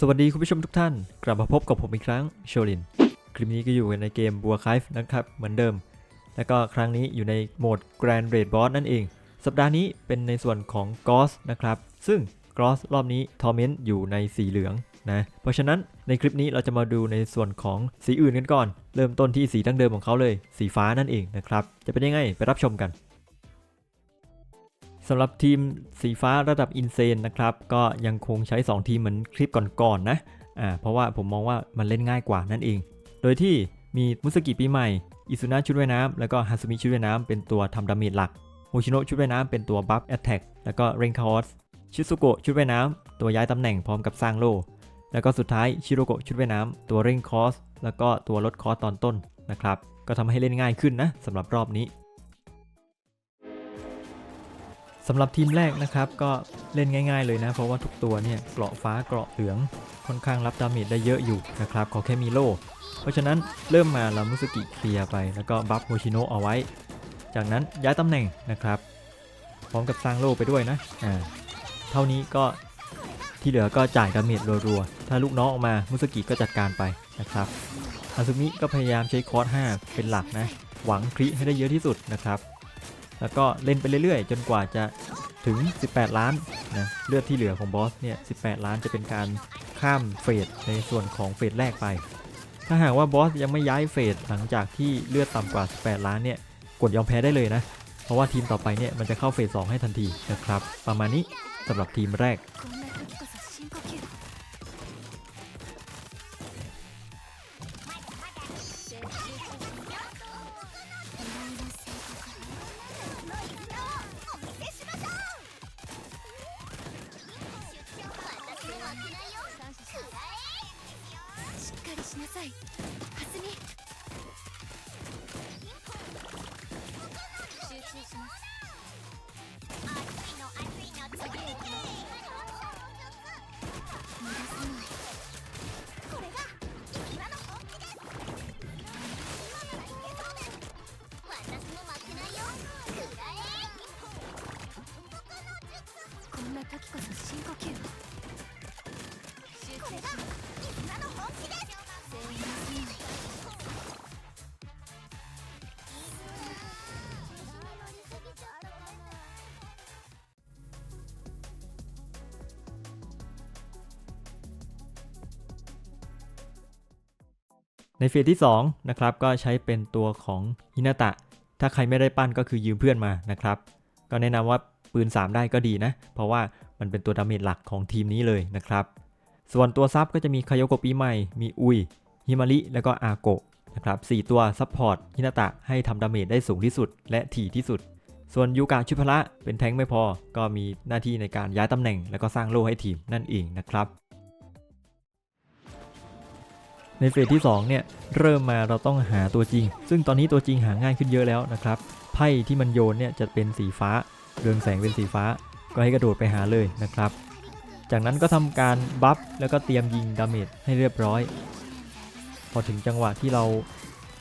สวัสดีคุณผู้ชมทุกท่าน กลับมาพบกับผมอีกครั้งโชลิน คลิปนี้ก็อยู่ในเกมบัวค i ฟนะครับ เหมือนเดิม แล้วก็ครั้งนี้อยู่ในโหมด Grand Raid Boss นั่นเอง สัปดาห์นี้เป็นในส่วนของ g o s นะครับ ซึ่ง g o s รอบนี้ Torment อยู่ในสีเหลืองนะ เพราะฉะนั้นในคลิปนี้เราจะมาดูในส่วนของสีอื่นกันก่อน เริ่มต้นที่สีดั้งเดิมของเขาเลย สีฟ้านั่นเองนะครับ จะเป็นยังไงไปรับชมกัน สำหรับทีมสีฟ้าระดับอินเซนนะครับ ก็ยังคงใช้ 2 ทีมเหมือนคลิปก่อนๆนะอ่าเพราะว่าผมมองว่ามันเล่นง่ายกว่านั่นเอง โดยที่มีมุสกิปีใหม่อิซุนะชุดว่ายน้ำแล้วก็ฮาซุมิชุดว่ายน้ำเป็นตัวทำดาเมจหลักโฮชิโนะชุดว่ายน้ำเป็นตัวบัฟแอตแทกแล้วก็เรนคาอสชิซุโกะชุดว่ายน้ำตัวย้ายตำแหน่งพร้อมกับสร้างโลแล้วก็สุดท้ายชิโรโกะชุดว่ายน้ำตัวเร่งคอสแล้วก็ตัวลดคอสตอนต้นนะครับ ก็ทำให้เล่นง่ายขึ้นนะสำหรับรอบนี้ สำหรับทีมแรกนะครับก็เล่นง่าย ๆเลยนะ เพราะว่าทุกตัวเนี่ยเกราะฟ้าเกราะเหลืองค่อนข้างรับดาเมจได้เยอะอยู่นะครับขอแค่มีโล่ เพราะฉะนั้นเริ่มมาเรามุสกิเคลียร์ไปแล้วก็บัฟโฮชิโนะเอาไว้ จากนั้นย้ายตำแหน่งนะครับ พร้อมกับสร้างโล่ไปด้วยนะอ่าเท่านี้ก็ที่เหลือก็จ่ายดาเมจรัวๆถ้าลูกน้องออกมามุสกิก็จัดการไปนะครับอาซุมิก็พยายามใช้คอร์ส5เป็นหลักนะหวังคริให้ได้เยอะที่สุดนะครับ แล้วก็เล่นไปเรื่อยๆ จนกว่าจะถึง 18 ล้านนะเลือดที่เหลือของบอสเนี่ย18 ล้านจะเป็นการข้ามเฟสในส่วนของเฟสแรกไป ถ้าหากว่าบอสยังไม่ย้ายเฟสหลังจากที่เลือดต่ำกว่า 18 ล้านเนี่ยกดยอมแพ้ได้เลยนะ เพราะว่าทีมต่อไปเนี่ยมันจะเข้าเฟส2ให้ทันทีนะครับ ประมาณนี้สำหรับทีมแรก りしなさい。蓮見集中します。いこれがい時こそ深呼吸これがの本気です。 ในเฟสที่2นะครับก็ใช้เป็นตัวของฮินาตะ ถ้าใครไม่ได้ปั้นก็คือยืมเพื่อนมานะครับ ก็แนะนำว่าปืน 3 ได้ก็ดีนะ เพราะว่ามันเป็นตัวดาเมจหลักของทีมนี้เลยนะครับ ส่วนตัวซับก็จะมีคายโกปีใหม่ มีอุย ฮิมาริแล้วก็อาโกะนะครับสตัวซับพอร์ตฮินาตะให้ทำดาเมจได้สูงที่สุด และถี่ที่สุด ส่วนยูกะชุพระเป็นแทงค์ไม่พอ ก็มีหน้าที่ในการย้ายตำแหน่ง แล้วก็สร้างโล่ให้ทีมนั่นเองนะครับในเฟสที่2เนี่ยเริ่มมาเราต้องหาตัวจริง ซึ่งตอนนี้ตัวจริงหาง่ายขึ้นเยอะแล้วนะครับไพ่ที่มันโยนเนี่ยจะเป็นสีฟ้า เรืองแสงเป็นสีฟ้า ก็ให้กระโดดไปหาเลยนะครับ จากนั้นก็ทำการบัฟแล้วก็เตรียมยิงดาเมจให้เรียบร้อย อถึงจังหวะที่เรา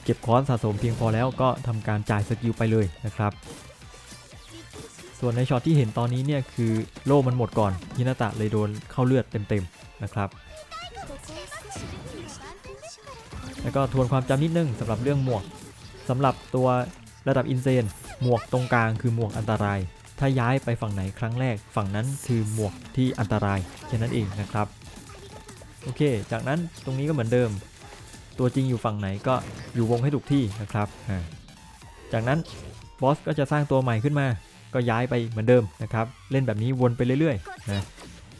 เก็บคอร์สสะสมเพียงพอแล้วก็ทำการจ่ายสกิลไปเลยนะครับ ส่วนในช็อตที่เห็นตอนนี้เนี่ยคือโล่มันหมดก่อนฮินาตะเลยโดนเข้าเลือดเต็มๆนะครับ แล้วก็ทวนความจำนิดนึงสำหรับเรื่องหมวกสำหรับตัวระดับอินเซนหมวกตรงกลางคือหมวกอันตราย ถ้าย้ายไปฝั่งไหนครั้งแรก ฝั่งนั้นคือหมวกที่อันตรายแค่นั้นเองนะครับ โอเค จากนั้นตรงนี้ก็เหมือนเดิม ตัวจริงอยู่ฝั่งไหนก็อยู่วงให้ถูกที่นะครับจากนั้นบอสก็จะสร้างตัวใหม่ขึ้นมา ก็ย้ายไปเหมือนเดิมนะครับ เล่นแบบนี้วนไปเรื่อยๆนะ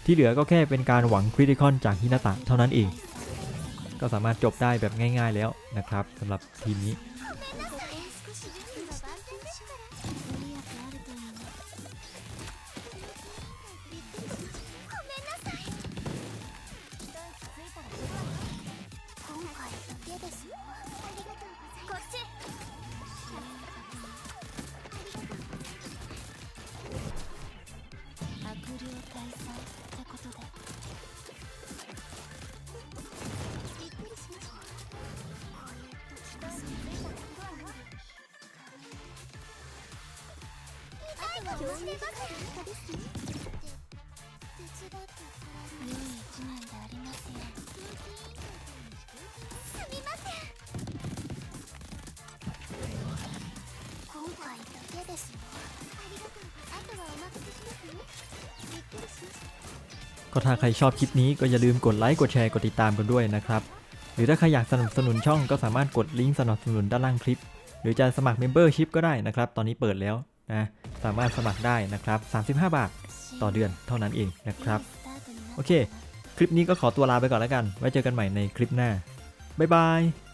ที่เหลือก็แค่เป็นการหวังคริติคอนจากฮินาตะเท่านั้นเอง ก็สามารถจบได้แบบง่าย ๆแล้วนะครับสำหรับทีมนี้ 散ってことで。びっくりしました。こういう時代に出たことはない痛いかもしれません ก็ถ้าใครชอบคลิปนี้ก็อย่าลืมกดไลค์กดแชร์กดติดตามกันด้วยนะครับ หรือถ้าใครอยากสนับสนุนช่องก็สามารถกดลิงก์สนับสนุนด้านล่างคลิป หรือจะสมัคร Membership ก็ได้นะครับ ตอนนี้เปิดแล้วนะสามารถสมัครได้นะครับ 35 บาทต่อเดือนเท่านั้นเองนะครับ โอเค คลิปนี้ก็ขอตัวลาไปก่อนแล้วกัน ไว้เจอกันใหม่ในคลิปหน้า บ๊ายบาย